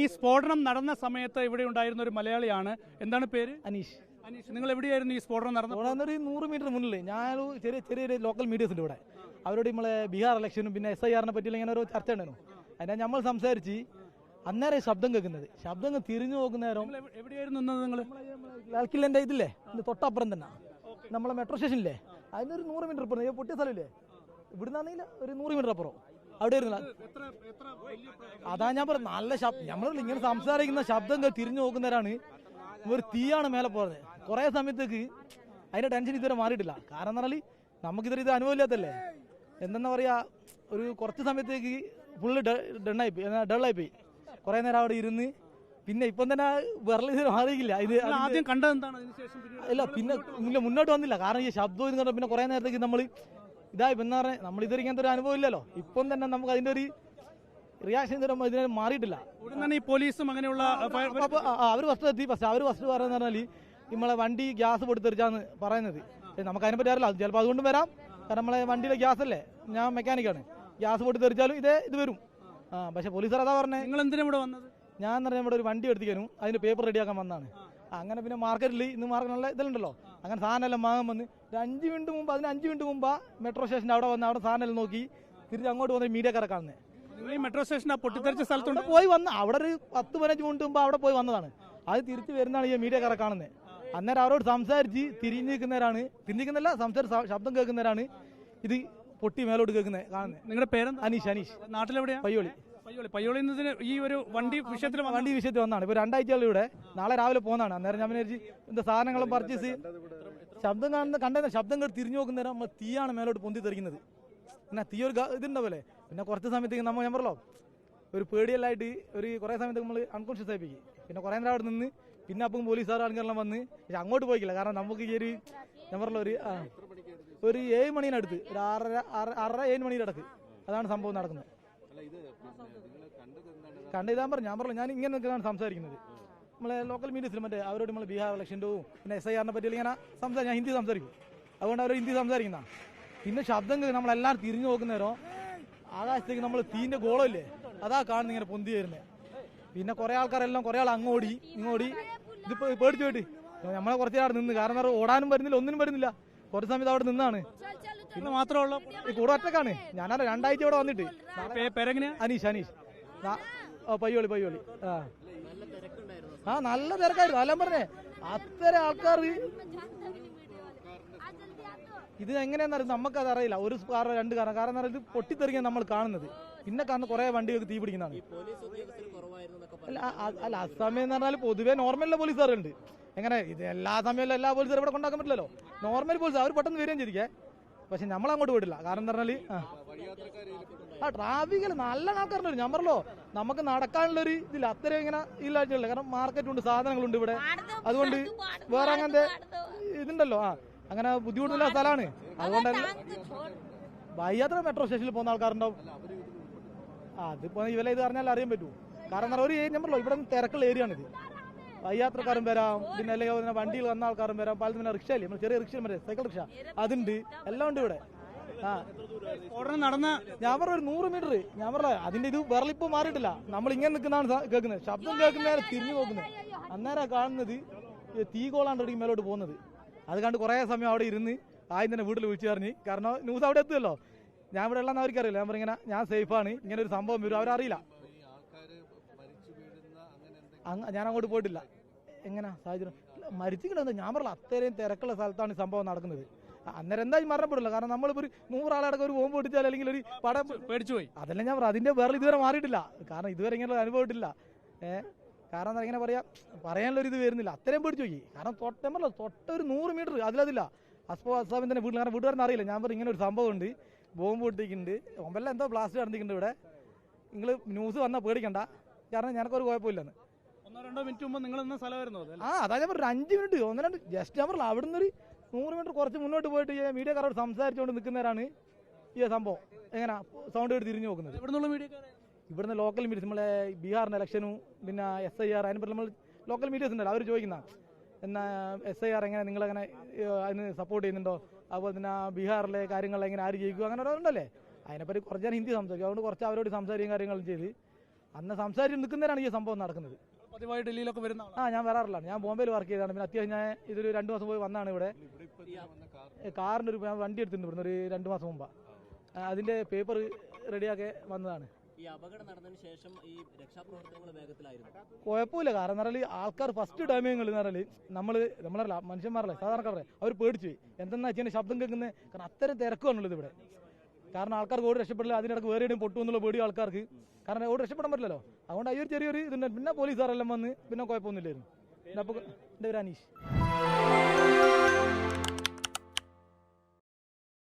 ഈ സ്ഫോടനം നടന്ന സമയത്ത് ഇവിടെ ഉണ്ടായിരുന്ന ഒരു മലയാളിയാണ്. എന്താണ് പേര്? അനീഷ്. അനീഷ്. നിങ്ങൾ എവിടെയായിരുന്നു ഈ സ്ഫോടനം നടന്നത്? ഒരു നൂറ് മീറ്റർ മുന്നിൽ ഞാൻ ചെറിയ ചെറിയൊരു ലോക്കൽ മീഡിയസ് ഉണ്ട് ഇവിടെ. അവരോട് നമ്മളെ ബീഹാർ ഇലക്ഷനും പിന്നെ എസ് ഐ ആറിനെ പറ്റിയുള്ള ഇങ്ങനെ ഒരു ചർച്ച ഉണ്ടായിരുന്നു അതിനെ നമ്മൾ സംസാരിച്ച് അന്നേരം ശബ്ദം കേൾക്കുന്നത്. ശബ്ദം തിരിഞ്ഞു നോക്കുന്ന നേരം എവിടെയായിരുന്നു നിങ്ങൾ ലാൽക്കില്ലന്റെ ഇതില്ലേ? ഇത് തൊട്ടപ്പുറം തന്നെ. നമ്മളെ മെട്രോ സ്റ്റേഷനില്ലേ അതിന്റെ ഒരു നൂറ് മീറ്റർ അപ്പുറം. പൊട്ടിയ സ്ഥലമില്ലേ ഇവിടുന്നാണെങ്കിൽ ഒരു നൂറ് മീറ്റർ അപ്പുറം. അവിടെ ഇരുന്നില്ല അതാ ഞാൻ പറഞ്ഞു നല്ല ശബ്ദം. നമ്മൾ ഇങ്ങനെ സംസാരിക്കുന്ന ശബ്ദം തിരിഞ്ഞു നോക്കുന്നവരാണ്. ഒരു തീയാണ് മേലെ പോകുന്നത് കുറെ സമയത്തേക്ക് അതിന്റെ ടെൻഷൻ ഇതുവരെ മാറിയിട്ടില്ല. കാരണം എന്ന് പറഞ്ഞാൽ നമുക്കിതൊരു ഇത് അനുഭവമില്ലാത്തല്ലേ എന്തെന്നാ പറയാ ഒരു കുറച്ച് സമയത്തേക്ക് ഫുള്ള് ഡണ്ണായി പോയി. ഡള്ളായി പോയി കുറേ നേരം അവിടെ ഇരുന്ന് പിന്നെ ഇപ്പം തന്നെ വിരൽ ഇത് മാറിയില്ല ഇത് ആദ്യം കണ്ടത് എന്താണ് ഇല്ല പിന്നെ മുന്നോട്ട് വന്നില്ല. കാരണം ഈ ശബ്ദം എന്ന് പറഞ്ഞാൽ പിന്നെ കുറെ നേരത്തേക്ക് നമ്മൾ ഇതായി എന്താ പറഞ്ഞാൽ നമ്മൾ ഇതൊരു ഇങ്ങനത്തെ ഒരു അനുഭവം ഇല്ലല്ലോ. ഇപ്പം തന്നെ നമുക്ക് അതിന്റെ ഒരു റിയാക്ഷൻ തരുമ്പോൾ ഇതിനെ മാറിയിട്ടില്ല. ഈ പോലീസും അങ്ങനെയുള്ള അവർ വസ്തു എത്തി. പക്ഷെ അവർ വസ്തു പറയുന്ന പറഞ്ഞാൽ നമ്മളെ വണ്ടി ഗ്യാസ് പൊടുത്തെറിച്ചാന്ന് പറയുന്നത്. നമുക്ക് അതിനെ പറ്റി അറിയില്ല. ചിലപ്പോൾ അതുകൊണ്ടും വരാം. കാരണം നമ്മളെ വണ്ടിയിലെ ഗ്യാസ് അല്ലേ? ഞാൻ മെക്കാനിക്കാണ് ഗ്യാസ് പൊട്ടിത്തെറിച്ചാലും ഇതേ ഇത് വരും. ആ പക്ഷെ പോലീസുകാർ അതാ പറഞ്ഞേ. നിങ്ങൾ എന്തിനാ ഇവിടെ വന്നത്? ഞാൻ പറഞ്ഞാൽ ഇവിടെ ഒരു വണ്ടി എടുത്തിക്കാനും അതിന് പേപ്പർ റെഡിയാക്കാൻ വന്നാണ്. അങ്ങനെ പിന്നെ മാർക്കറ്റിൽ ഇന്ന് മാർക്കറ്റിലുള്ള ഇതിലുണ്ടല്ലോ അങ്ങനെ സാധനമെല്ലാം വാങ്ങാൻ വന്ന് ഒരു അഞ്ച് മിനിറ്റ് മുമ്പ് അതിന് അഞ്ച് മിനിറ്റ് മുമ്പ് മെട്രോ സ്റ്റേഷന്റെ അവിടെ വന്ന് അവിടെ സാധനമെല്ലാം നോക്കി തിരിച്ച് അങ്ങോട്ട് വന്ന് മീഡിയക്കാരെ കാണുന്നത് ഈ മെട്രോ സ്റ്റേഷൻ ആ പൊട്ടിത്തെറിച്ച സ്ഥലത്തുണ്ട്? പോയി വന്ന് അവിടെ ഒരു പത്ത് പതിനഞ്ച് മിനിറ്റ് മുമ്പ് അവിടെ പോയി വന്നതാണ്. അത് തിരിച്ച് വരുന്നതാണ് ഈ മീഡിയക്കാരെ കാണുന്നത് അന്നേരം അവരോട് സംസാരിച്ച് തിരിഞ്ഞ് നിൽക്കുന്നവരാണ് തിരിഞ്ഞിരിക്കുന്നില്ല സംസാരിച്ച് ശബ്ദം കേൾക്കുന്നവരാണ് ഇത് പൊട്ടി മേലോട്ട് കേൾക്കുന്നത് കാണുന്നത് നിങ്ങളുടെ പേര് അനീഷ് അനീഷ്. നാട്ടിലെവിടെയാ? പയ്യോളി. പയ്യോളി. പയ്യോളി എന്നതിന് ഈ ഒരു വണ്ടി വിഷയത്തിൽ വണ്ടി വിഷയത്തിൽ വന്നാണ് ഇപ്പൊ രണ്ടാഴ്ചകൾ ഇവിടെ. നാളെ രാവിലെ പോകുന്നതാണ് അന്നേരം ഞാൻ വിചാരിച്ച് എന്താ സാധനങ്ങളും പർച്ചേസ് ശബ്ദം കാണുന്ന കണ്ടെന്ന ശബ്ദം കേട്ട് തിരിഞ്ഞു നോക്കുന്നേരം നമ്മൾ തീയാണ് മേലോട്ട് പൊന്തി തെറിക്കുന്നത്. പിന്നെ തീ ഒരു ഇതുണ്ടാവല്ലേ പിന്നെ കുറച്ച് സമയത്തേക്ക് നമ്മൾ ഞാൻ പറഞ്ഞല്ലോ ഒരു പേടിയല്ലായിട്ട് ഒരു കുറേ സമയത്തേക്ക് നമ്മൾ അൺകോൺഷ്യസ് ആയിപ്പിക്കും പിന്നെ കുറേ നേരം അവിടെ നിന്ന് പിന്നെ അപ്പം പോലീസുകാർ ആൾക്കാരെല്ലാം വന്ന് പക്ഷെ അങ്ങോട്ട് പോയിക്കില്ല. കാരണം നമുക്ക് ഈ ഒരു ഞാൻ പറഞ്ഞല്ലോ ഒരു ഒരു ഏഴ് മണീനടുത്ത് ഒരു ആറര ആറര ഏഴ് മണിയുടെ അടക്ക് അതാണ് സംഭവം നടക്കുന്നത്. കണ്ട ഇതാൻ പറഞ്ഞു. ഞാൻ പറഞ്ഞു ഞാൻ ഇങ്ങനെ നിൽക്കുന്നതാണ് സംസാരിക്കുന്നത്. നമ്മളെ ലോക്കൽ മീഡിയ മറ്റേ അവരോട് നമ്മൾ ബീഹാർ ഇലക്ഷന്റെ പിന്നെ എസ് ഐ ആറിനെ പറ്റി ഇങ്ങനെ സംസാരിക്കും ഞാൻ ഹിന്ദി സംസാരിക്കും. അതുകൊണ്ട് അവർ ഹിന്ദി സംസാരിക്കുന്ന. പിന്നെ ശബ്ദം നമ്മളെല്ലാവരും തിരിഞ്ഞു നോക്കുന്നേരോ ആകാശത്തേക്ക് നമ്മൾ തീന്റെ ഗോളമില്ലേ? അതാ കാണുന്ന ഇങ്ങനെ പൊന്തി വരുന്നത് പിന്നെ കുറെ ആൾക്കാരെല്ലാം കുറെ ആൾ അങ്ങോടി ഇങ്ങോടി. ഇതിപ്പോ പേടിച്ചു പോയിട്ട് നമ്മളെ കുറച്ച് നേരം നിന്ന് കാരണം ഓടാനും വരുന്നില്ല ഒന്നിനും വരുന്നില്ല. കുറച്ച് സമയത്ത് അവിടെ നിന്നാണ്. പിന്നെ മാത്രമേ ഉള്ളൂ. ഈ കൂടെ ഒറ്റക്കാണ്. ഞാനാ രണ്ടാഴ്ച ഇവിടെ വന്നിട്ട്. അനീഷ് അനീഷ്. ഓ പയ്യോളി പയ്യോളി. ആ. ആ നല്ല തിരക്കായിരുന്നു. അല്ല പറഞ്ഞേ അത്ര ആൾക്കാർ ഇത് എങ്ങനെയാണെന്നറിയാം നമുക്കത് അറിയില്ല. ഒരു കാറോ രണ്ട് കാരണം പറയുക, ഇത് പൊട്ടിത്തെറിക്കാൻ നമ്മൾ കാണുന്നത്. പിന്നെ കാണുന്ന കുറെ വണ്ടികൾക്ക് തീ പിടിക്കുന്നതാണ്. അല്ല അല്ല ആ സമയം എന്ന് പറഞ്ഞാൽ പൊതുവെ നോർമലിലെ പോലീസുകാരുണ്ട്. എങ്ങനെ? ഇത് എല്ലാ സമയത്തും എല്ലാ പോലീസുകാരും ഇവിടെ കൊണ്ടാക്കാൻ പറ്റില്ലല്ലോ. നോർമൽ പോലീസ് അവർ പെട്ടെന്ന് വരികയും ചെയ്തിരിക്കേ. പക്ഷെ നമ്മൾ അങ്ങോട്ട് പോയിട്ടില്ല. കാരണം എന്ന് പറഞ്ഞാൽ. ആ ട്രാഫിക്കിൽ നല്ല ആൾക്കാരുണ്ട്. ഞാൻ പറഞ്ഞല്ലോ നമുക്ക് നടക്കാനുള്ളൊരു ഇതില്ല. അത്രയും ഇങ്ങനെ ഇല്ലാച്ചുള്ള കാരണം മാർക്കറ്റ് ഉണ്ട് സാധനങ്ങളുണ്ട് ഇവിടെ. അതുകൊണ്ട് വേറെ അങ്ങനത്തെ ഇതുണ്ടല്ലോ. ആ അങ്ങനെ ബുദ്ധിമുട്ടില്ല സ്ഥലമാണ്. അതുകൊണ്ട് വയ്യാത്ര മെട്രോ സ്റ്റേഷനിൽ പോകുന്ന ആൾക്കാരുണ്ടാവും അതിപ്പോ ഇവലെ ഇത് അറിഞ്ഞാൽ അറിയാൻ പറ്റൂ. കാരണം ഒരു ഏരിയ പറഞ്ഞല്ലോ ഇവിടെ തിരക്കുള്ള ഏരിയ ആണിത്. വയ്യാത്രക്കാരും വരാം. പിന്നെ അല്ലെങ്കിൽ വണ്ടിയിൽ വന്ന ആൾക്കാരും വരാം. പലതും പിന്നെ റിക്ഷ അല്ലേ നമ്മൾ ചെറിയ റിക്ഷ മറ്റേ സൈക്കിൾ റിക്ഷ. അതുണ്ട്. എല്ലാം ഉണ്ട് ഇവിടെ. സ്ഫോടനം നടന്ന ഞാൻ പറഞ്ഞ ഒരു നൂറ് മീറ്റർ. ഞാൻ പറഞ്ഞ അതിന്റെ ഇത് വിരളിപ്പോ മാറിയിട്ടില്ല. നമ്മൾ ഇങ്ങനെ നിൽക്കുന്നതാണ് കേൾക്കുന്നത്. ശബ്ദം കേൾക്കുന്ന തിരിഞ്ഞു നോക്കുന്നത് അന്നേരം കാണുന്നത് തീകോളാണ്ട് ഇടയ്ക്ക് മേലോട്ട് പോകുന്നത്. അത് കണ്ട് കുറേ സമയം അവിടെ ഇരുന്ന് ആദ്യം തന്നെ വീട്ടിൽ വിളിച്ചു പറഞ്ഞ് കാരണം ന്യൂസ് അവിടെ എത്തുമല്ലോ ഞാൻ ഇവിടെ ഉള്ളതെന്ന് അവർക്കറിയില്ല ഞാൻ പറഞ്ഞിങ്ങനെ ഞാൻ സേഫ് ആണ്. ഇങ്ങനെ ഒരു സംഭവം വരും. അവരറിയില്ല. ഞാൻ അങ്ങോട്ട് പോയിട്ടില്ല. എങ്ങനെ സാഹചര്യം? മരിച്ചിട്ടുണ്ടോ ഞാൻ പറഞ്ഞില്ല അത്രയും തിരക്കുള്ള സ്ഥലത്താണ് ഈ സംഭവം നടക്കുന്നത്. അന്നേരം എന്തായാലും മരണപ്പെടില്ല കാരണം നമ്മളിപ്പോ ഒരു നൂറാളടക്കം ഒരു ബോംബ് പൊട്ടിച്ചാൽ അല്ലെങ്കിൽ ഒരു പടം പേടിച്ചു പോയി. അതല്ല ഞാൻ പറഞ്ഞു അതിന്റെ വേറെ ഇതുവരെ മാറിയിട്ടില്ല. കാരണം ഇതുവരെ ഇങ്ങനെ അനുഭവമിട്ടില്ല ഏഹ് കാരണം എന്താ ഇങ്ങനെ പറയാ? പറയാനുള്ള ഒരു ഇത് വരുന്നില്ല. അത്രയും പേടിച്ചു പോയി. കാരണം തൊട്ടമല്ല തൊട്ട ഒരു നൂറ് മീറ്റർ അതിലതില്ല. അസ്ഫോ അസാമിന്റെ തന്നെ വീട്ടിൽ കാരണം വീട്ടുകാരൻ അറിയില്ല. ഞാൻ പറഞ്ഞു ഇങ്ങനെ ഒരു സംഭവം ഉണ്ട്. ബോംബ് പൊട്ടിക്കുന്നുണ്ട്. ഒമ്പല്ല എന്തോ ബ്ലാസ്റ്റ് നടന്നിട്ടുണ്ട് ഇവിടെ. നിങ്ങൾ ന്യൂസ് വന്നാൽ പേടിക്കണ്ട. കാരണം ഞങ്ങൾക്കൊരു കുഴപ്പമില്ലെന്ന്. ഒന്നോ രണ്ടോ മിനിറ്റ് മുമ്പ് നിങ്ങൾ സ്ഥലം സ്ഥലമായിരുന്നു ആ അതാ ഞാൻ പറഞ്ഞു അഞ്ച് മിനിറ്റ് ഒന്ന് രണ്ട് ജസ്റ്റ് ഞാൻ പറഞ്ഞു അവിടുന്ന് ഒരു നൂറ് മീറ്റർ കുറച്ച് മുന്നോട്ട് പോയിട്ട് ഈ മീഡിയക്കാരോട് സംസാരിച്ചുകൊണ്ട് നിൽക്കുന്നവരാണ് ഈ സംഭവം. എങ്ങനെ സൗണ്ട് കേട്ട് തിരിഞ്ഞു നോക്കുന്നത്? ഇവിടുന്നുള്ള മീഡിയക്കാരെ ഇവിടുന്ന് ലോക്കൽ മീഡിയസ് നമ്മളെ ബീഹാറിന്റെ ഇലക്ഷനും പിന്നെ എസ് ഐ ആർ അതിനെ പറ്റി നമ്മൾ ലോക്കൽ മീഡിയസ് ഉണ്ടല്ലോ അവർ ചോദിക്കുന്ന. എന്നാ എസ് ഐ ആർ എങ്ങനെ നിങ്ങളെങ്ങനെ അതിന് സപ്പോർട്ട് ചെയ്യുന്നുണ്ടോ? അതുപോലെ തന്നെ ബീഹാറിലെ കാര്യങ്ങൾ എങ്ങനെ ആര് ജയിക്കും അങ്ങനെ ഉണ്ടല്ലേ? അതിനെപ്പറ്റി കുറച്ച് ഞാൻ ഹിന്ദി സംസാരിക്കും അതുകൊണ്ട് കുറച്ച് അവരോട് സംസാരിക്കും കാര്യങ്ങളും ചെയ്ത്. അന്ന് സംസാരിച്ച് നിൽക്കുന്നവരാണ് ഈ സംഭവം നടക്കുന്നത്. പതിവായി ഡൽഹിയിലൊക്കെ വരുന്ന ആളാണ് ആ ഞാൻ വരാറില്ല. ഞാൻ ബോംബെയിൽ വർക്ക് ചെയ്താണ് പിന്നെ അത്യാവശ്യം ഞാൻ ഇതൊരു രണ്ട് മാസം പോയി വന്നാണ് ഇവിടെ. ഏ, ഒരു ഞാൻ വണ്ടി എടുത്തിട്ടുണ്ട് ഇവിടുന്ന് ഒരു രണ്ട് മാസം മുമ്പാ. അതിന്റെ പേപ്പർ റെഡിയാക്കി വന്നതാണ്. ഈ അപകടം നടന്നതിന് ശേഷം ഈ രക്ഷാപ്രവർത്തനങ്ങൾ വേഗത്തിലായിരുന്നു. കുഴപ്പമില്ല. കാരണം എന്ന് പറഞ്ഞാൽ ആൾക്കാർ ഫസ്റ്റ് ടൈമിങ്ങൾ എന്ന് പറഞ്ഞാൽ നമ്മൾ നമ്മളല്ല മനുഷ്യന്മാരല്ലേ സാധാരണക്കാരെ അവർ പേടിച്ചു പോയി എന്തെന്നാ വെച്ചാൽ ശബ്ദം കേൾക്കുന്നത് കാരണം അത്തരം തിരക്കുവാണുള്ളത് ഇവിടെ. കാരണം ആൾക്കാർക്ക് ഓടി രക്ഷപ്പെടില്ല അതിനിടക്ക് വേറെ ഇടം പൊട്ടു എന്നുള്ള പേടി ആൾക്കാർക്ക്. കാരണം ഓടി രക്ഷപ്പെടാൻ പറ്റില്ലല്ലോ. അതുകൊണ്ട് ആ ഒരു ചെറിയൊരു ഇതുണ്ട്. പിന്നെ പോലീസുകാരെല്ലാം വന്ന് പിന്നെ കുഴപ്പമൊന്നുമില്ലായിരുന്നു. പിന്നെ അപ്പോൾ എന്റെ പേര് അനീഷ്.